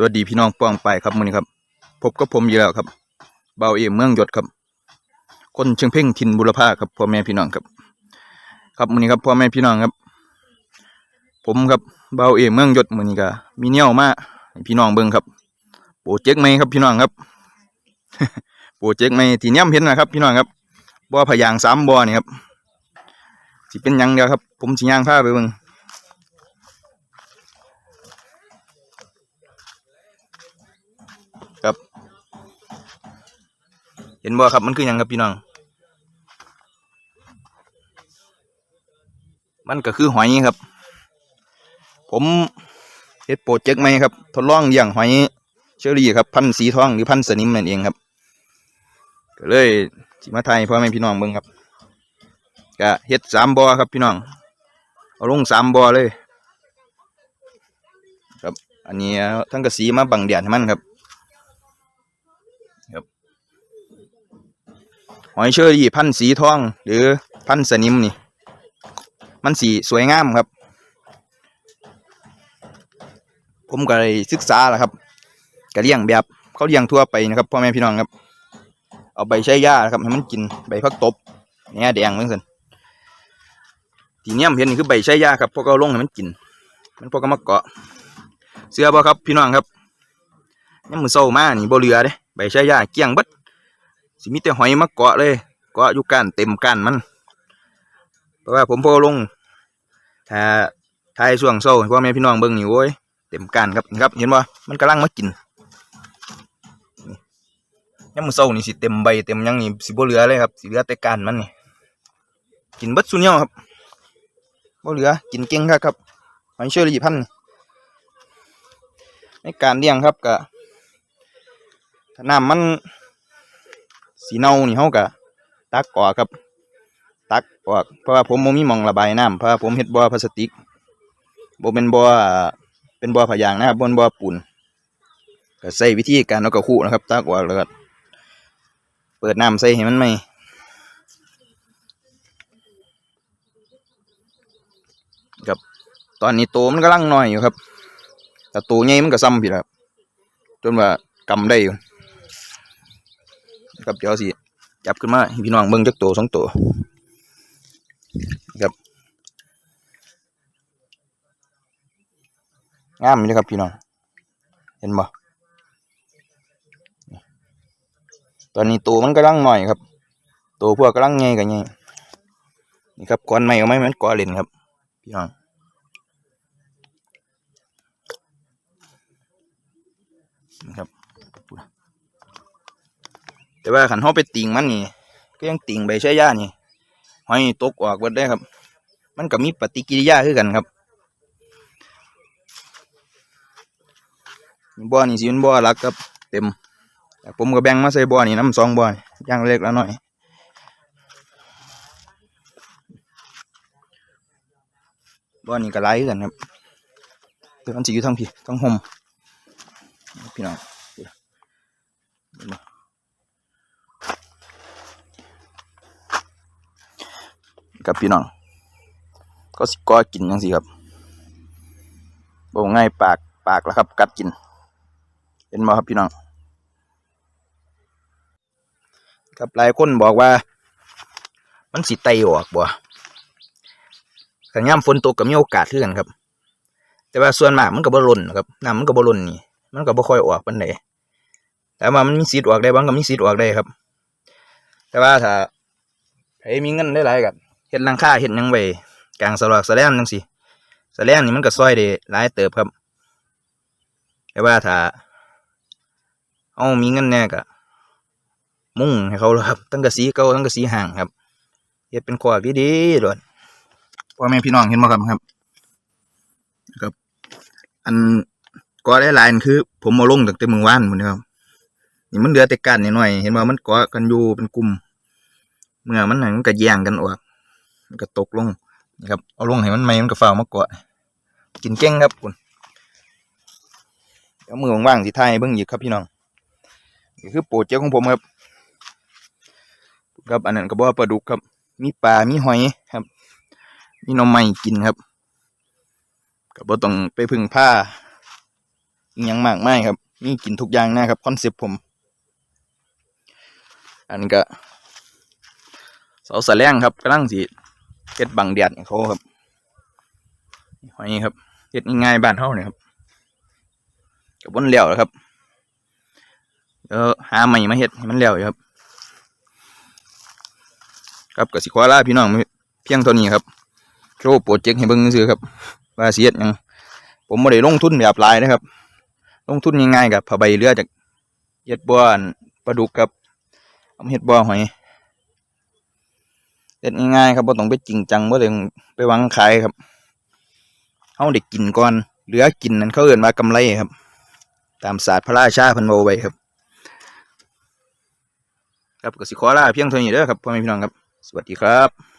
ตัวสดีพี่น้องป้องไปครับมือนี้ครับพบกับผมอยู่แล้วครับ เบาเอมเมืองหยดครับ คนเชียงเพ่งทินบุรพาครับพ่อแม่พี่น้องครับ ครับมือนี้ครับพ่อแม่พี่น้องครับ ผมครับเบาเอมเมืองหยดมือนี้ก็มีแนวมาให้พี่น้องเบิ่งครับโปรเจกต์ใหมครับพี่น้องครับโปรเจกต์ใหม่ที่ย่ำเห็นนะครับ พี่น้องครับบ่อพยางสามบ่อนี่ครับสิเป็นยังเดียวครับ ผมสิย่างพาไปเบิ่ง ครับ เห็นบ่ครับมันคือหยังครับพี่น้อง มันก็คือหอยครับ ผมเฮ็ดโปรเจกต์ใหม่ครับ ทดลองเลี้ยงหอยเชอรี่ครับ พันธุ์สีทองหรือพันธุ์สนิมนั่นเองครับก็เลยสิมาไทยพ่อแม่พี่น้องเบิ่งครับก็เฮ็ดสามบ่อครับพี่น้องเอาลงสามบ่อเลย ครับ อันนี้ทั้งกระสีมาบังแดดให้มันครับ หอยเชอรี่พันธุ์สีทอง หรือพันธุ์สนิมนี่ มันสีสวยงามครับ ผมก็เลยศึกษาแหละครับก็เลี้ยงแบบเขาเลี้ยงทั่วไปนะครับพ่อแม่พี่น้องครับ เอาใบใช้ยาครับให้มันกินใบพักตบเนี่ยแดงเหมือนกันทีเนี้ยเห็นนี่คือใบใช้ยาครับพวกเขาลงให้มันกิน มันพวกก็มาเกาะ เสื้อบ่ครับพี่น้องครับยังมือโซมานี่บ่เหลือเด้ใบใช้ยาเกลี้ยงเบิด สิมีแต่หอยมาเกาะเลยเกาะอยู่ก้านเต็มก้านมัน เพราะว่าผมพอลง ถ้าทายช่วงเศร้าให้พ่อแม่พี่น้องเบิ่งนี่โว้ยเต็มก้านครับนี่ครับ เห็นบ่มันกำลังมากินนี่ยามมื้อเช้านี่สิเต็มใบเต็มยังนี่สิบ่เหลือเลยครับสิเหลือแต่ก้านมันนี่กินเบิดซุเนียวครับบ่เหลือกินเก่งครับครับหอยเชอรี่พันในการเลี้ยงครับก็ถ้าน้ำมัน สีเน่านี่เฮาก็ตักออกครับ ตักออกเพราะว่าผมบ่มีหม่องระบายน้ำเพราะว่าผมเฮ็ดบ่อพลาสติกบ่เป็นบ่อเป็นบ่อผายางนะครับบ่เป็นบ่อปูนก็ใช้วิธีการเอากระคู่นะครับ ตักออกแล้วก็เปิดน้ำใส่ให้มันไหมครับตอนนี้โตมันกำลังน้อยอยู่ครับแต่โตใหญ่มันก็ซ้ำพี่ละครับจนว่ากำได้อยู่ ครับเดี๋ยวสิจับขึ้นมาพี่น้องเบิ่งจักตัวสองตัวครับงามเลยครับพี่น้องเห็นบ่ตอนนี้ตัวมันกำลังหน่อยครับตัวพวกกำลังใหญ่กันใหญ่นี่ครับก้อนไม้ก็ไม่เหมือนก้อนเลนครับ พี่น้องนี่ครับ แต่ว่าขันเขาไปติ่งมันนี่ ก็ยังติ่งใบใชายานี่หอยตกออกเบิดได้ครับ มันก็มีปฏิกิริยาคือกันครับบ่อนี่สิเป็นบ่อหลักครับ เต็มแต่ผมก็แบ่งมาใส่บ่อนี่น้ำสองบ่อนย่างเล็กและหน่อยบ่อนี่ก็ไลายคือกันครับแต่มันสิอยู่ทั้งพี่ทั้งห่มพี่น้อง กับพี่น้องก็สิกอกินยังสิครับบอกง่ายปากปากแล้วครับ กัดกินเห็นบ่ครับพี่น้องครับหลายคนบอกว่า มันสิไตออกบ่ขันย่ำฝนตกก็มีโอกาสคือกันครับ แต่ว่าส่วนมากมันก็บ่หล่นครับน้ำมันก็บ่หล่นนี่มันก็บ่ค่อยออกปานใดแต่ว่ามันมีสิทธิ์ออกได้บางก็มีสิทธิ์ออกได้ครับ แต่ว่าถ้าใครมีเงินได้หลายกัน เห็ดลังค่าเห็ดยังไว้กลางสลากสแลนจังสิสแลนนี่มันก็ซอยได้หลายเติบครับ แต่ว่าถ้าเอามีเงินแน่ก็มุ่งให้เขาเลยครับตั้งกระสีเก่าตั้งกระสีห่างครับเฮ็ดเป็นขวากดีๆด้วยพ่อแม่พี่น้องเห็นบ่ครับครับครับ อันก่อได้หลายคือ ผมเอาลงตั้งแต่มื้อว่านหมดครับนี่มันเหลือแต่ก้านนิดหน่อย เห็นว่ามันกาะกันอยู่เป็นกลุ่มเมื่อมันนั่นมันก็แย่งกันออก มันก็ตกลงนะครับเอาลงให้มันไหมมันก็ฟ้ามาเกาะกินเก่งครับคุณเดี๋ยวมือว่างๆสิทายเบิ่งอีกครับพี่น้องนี่คือโปรเจกต์ของผมครับครับอันนั้นก็บ่ว่าปลาดุกครับ มีปลา มีหอยครับ มีน่อไม้กินครับก็บ่ต้องไปพึ่งผ้ายังมากมายครับ มีกินทุกอย่างนะครับคอนเซปต์ผม อันนี้ก็เสาสะแลงครับกำลังสิ เฮ็ดบังแดดให้เขาครับหอยครับเฮ็ดง่ายบ้านเฮาเนี่ยครับกับบนแล้วครับเดี๋ยวหาใหม่มาเฮ็ดให้มันแล้วอยู่ครับ ครับก็สิขอลาพี่น้องเพียงเท่านี้ครับโชว์โปรเจกต์ให้เบิ่งซื่อครับ ว่าเสิเฮ็ดยังผมบ่ได้ลงทุนแบบลายนะครับ ลงทุนง่ายๆกับผ้าใบเรือจากเฮ็ดบ่อนปลาดุกครับเอามาเฮ็ดบ่อหอย เด็ดง่ายๆครับบ่ต้องไปจริงจังบ่ต้องไปวังขายครับเขาเด็กกินก่อนเหลือกินนั้นเขาเอื่นมากำไรครับ ตามศาสตร์พระราชาพันเว้าไว้ครับ ครับกสิขอลาเพียงเท่านี้เด้อครับพ่อแม่พี่น้องครับ สวัสดีครับ